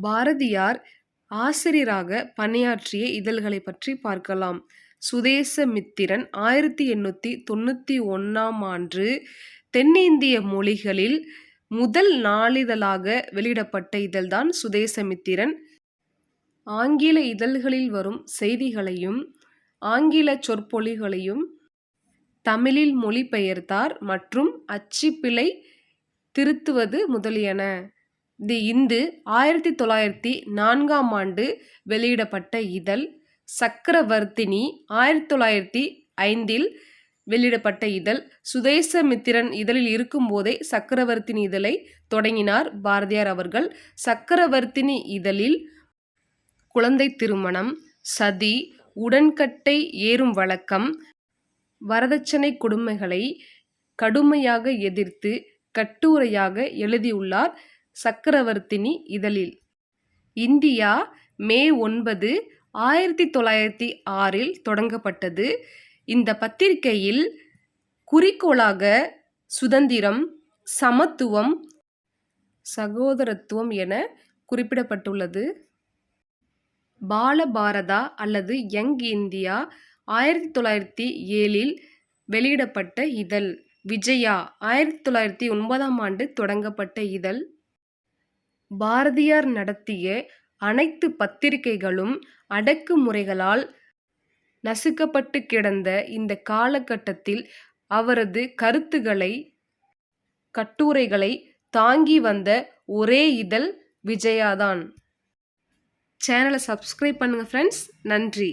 பாரதியார் ஆசிரியராக பணியாற்றிய இதழ்களை பற்றி பார்க்கலாம். சுதேசமித்திரன் ஆயிரத்தி எண்ணூற்றி தொண்ணூற்றி ஒன்றாம் ஆண்டு தென்னிந்திய மொழிகளில் முதல் நாளிதழாக வெளியிடப்பட்ட இதழ்தான் சுதேசமித்திரன். ஆங்கில இதழ்களில் வரும் செய்திகளையும் ஆங்கில சொற்பொழிகளையும் தமிழில் மொழிபெயர்த்தார் மற்றும் அச்சுப்பிழை திருத்துவது முதலியன. தி இந்து ஆயிரத்தி தொள்ளாயிரத்தி நான்காம் ஆண்டு வெளியிடப்பட்ட இதழ் சக்கரவர்த்தினி ஆயிரத்தி தொள்ளாயிரத்தி ஐந்தில் வெளியிடப்பட்ட இதழ் சுதேசமித்திரன் இதழில் இருக்கும்போதே சக்கரவர்த்தினி இதழை தொடங்கினார் பாரதியார் அவர்கள். சக்கரவர்த்தினி இதழில் குழந்தை திருமணம் சதி உடன்கட்டை ஏறும் வழக்கம் வரதட்சணை கொடுமைகளை கடுமையாக எதிர்த்து கட்டுரையாக எழுதியுள்ளார். சக்கரவர்த்தினி இதழில். இந்தியா மே ஒன்பது ஆயிரத்தி தொள்ளாயிரத்தி ஆறில் தொடங்கப்பட்டது. இந்த பத்திரிகையில் குறிக்கோளாக சுதந்திரம் சமத்துவம் சகோதரத்துவம் என குறிப்பிடப்பட்டுள்ளது. பாலபாரதா அல்லது யங் இந்தியா ஆயிரத்தி தொள்ளாயிரத்தி ஏழில் வெளியிடப்பட்ட இதழ். விஜயா ஆயிரத்தி தொள்ளாயிரத்தி ஒன்பதாம் ஆண்டு தொடங்கப்பட்ட இதழ். பாரதியார் நடத்திய அனைத்து பத்திரிகைகளும் அடக்குமுறைகளால் நசுக்கப்பட்டு கிடந்த இந்த காலகட்டத்தில் அவரது கருத்துக்களை கட்டுரைகளை தாங்கி வந்த ஒரே இதழ் விஜயாதான். சேனலை சப்ஸ்கிரைப் பண்ணுங்கள் ஃப்ரெண்ட்ஸ் நன்றி.